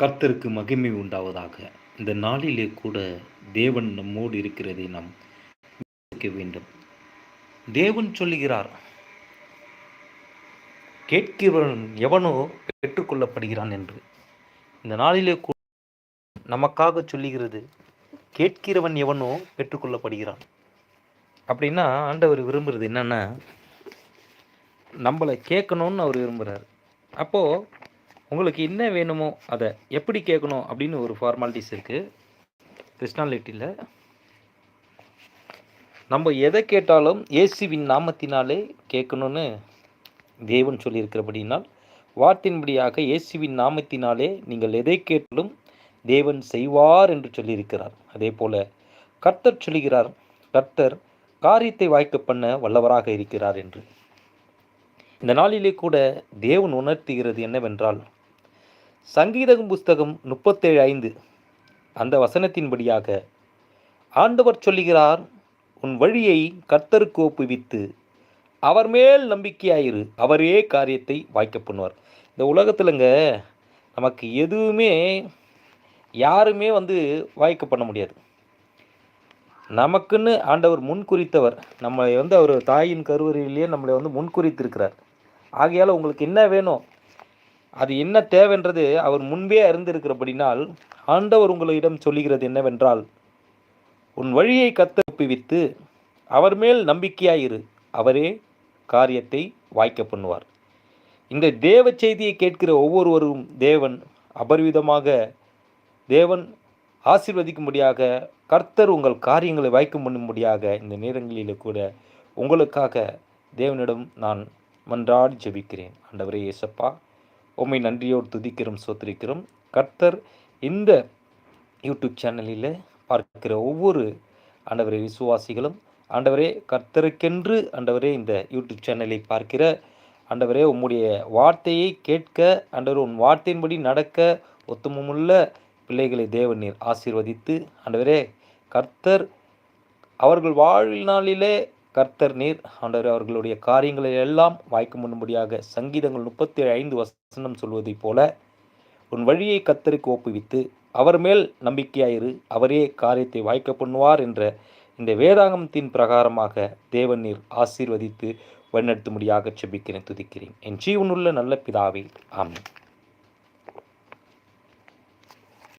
கர்த்தருக்கு மகிமை உண்டாவதாக. இந்த நாளிலே கூட தேவன் நம்மோடு இருக்கிறதை நாம் விசுவாசிக்க வேண்டும். தேவன் சொல்லுகிறார் கேட்கிறவன் எவனோ பெற்றுக்கொள்ளப்படுகிறான் என்று. இந்த நாளிலே கூட நமக்காக சொல்லுகிறது கேட்கிறவன் எவனோ பெற்றுக்கொள்ளப்படுகிறான் அப்படின்னா ஆண்டவர் விரும்புகிறது என்னென்னா நம்மளை கேட்கணும்னு அவர் விரும்புகிறார் அப்போது உங்களுக்கு என்ன வேணுமோ அதை எப்படி கேட்கணும் அப்படின்னு ஒரு ஃபார்மாலிட்டிஸ் இருக்குது கிருஷ்ணாலிட்டியில் நம்ம எதை கேட்டாலும் இயேசுவின் நாமத்தினாலே கேட்கணும்னு தேவன் சொல்லியிருக்கிறபடினால் வார்த்தையின்படியாக இயேசுவின் நாமத்தினாலே நீங்கள் எதை கேட்டாலும் தேவன் செய்வார் என்று சொல்லியிருக்கிறார். அதே போல கர்த்தர் சொல்லுகிறார் கர்த்தர் காரியத்தை வாய்க்க பண்ண வல்லவராக இருக்கிறார் என்று. இந்த நாளிலே கூட தேவன் உணர்த்துகிறது என்னவென்றால் சங்கீதம் புஸ்தகம் முப்பத்தேழு ஐந்து. அந்த வசனத்தின்படியாக ஆண்டவர் சொல்லுகிறார் உன் வழியை கர்த்தருக்கு ஒப்புவித்து அவர் மேல் நம்பிக்கையாயிரு அவரே காரியத்தை வாய்க்க பண்ணுவார். இந்த உலகத்திலங்க நமக்கு எதுவுமே யாருமே வந்து வாய்க்க பண்ண முடியாது. நமக்குன்னு ஆண்டவர் முன்குறித்தவர் நம்மளை வந்து அவர் தாயின் கருவறையிலேயே நம்மளை வந்து முன்குறித்திருக்கிறார் ஆகையால் உங்களுக்கு என்ன வேணும்? அது என்ன தேவைன்றது அவர் முன்பே அறிந்திருக்கிறபடினால் ஆண்டவர் உங்களிடம் சொல்லுகிறது என்னவென்றால் உன் வழியை கத்த ஒப்புவித்து அவர் மேல் நம்பிக்கையாயிரு. அவரே காரியத்தை வாய்க்க பண்ணுவார். இந்த தேவ செய்தியை கேட்கிற ஒவ்வொருவரும் தேவன் அபரிவிதமாக தேவன் ஆசிர்வதிக்கும்படியாக கர்த்தர் உங்கள் காரியங்களை வாய்க்க பண்ணும்படியாக இந்த நேரங்களில் கூட உங்களுக்காக தேவனிடம் நான் மன்றாடி ஜெபிக்கிறேன். ஆண்டவரே இயேசப்பா உம்மை நன்றியோடு துதிக்கிறோம் சோத்திரிக்கிறோம் கர்த்தர் இந்த யூடியூப் சேனலில் பார்க்கிற ஒவ்வொரு ஆண்டவரே விசுவாசிகளும் ஆண்டவரே கர்த்தருக்கென்று ஆண்டவரே இந்த யூடியூப் சேனலை பார்க்கிற ஆண்டவரே உம்முடைய வார்த்தையை கேட்க ஆண்டவர் உன் வார்த்தையின்படி நடக்க ஒத்துமமுள்ள பிள்ளைகளை தேவன் நீர் ஆசீர்வதித்து ஆண்டவரே கர்த்தர் அவர்கள் வாழ்நாளிலே கர்த்தர் நீர் ஆண்டவர் அவர்களுடைய காரியங்களை எல்லாம் வாய்க்க முன்னும்படியாக சங்கீதங்கள் முப்பத்தி ஐந்து வசனம் சொல்வதைப் போல உன் வழியை கர்த்தருக்கு ஒப்புவித்து அவர் மேல் நம்பிக்கையாயிரு. அவரே காரியத்தை வாய்க்க பண்ணுவார் என்ற இந்த வேதாகமத்தின் பிரகாரமாக தேவன் நீர் ஆசீர்வதித்து வழிநடத்தும்படியாக செபிக்கிறேன் துதிக்கிறேன். என் ஜீவனுள்ள நல்ல பிதாவே ஆமென்.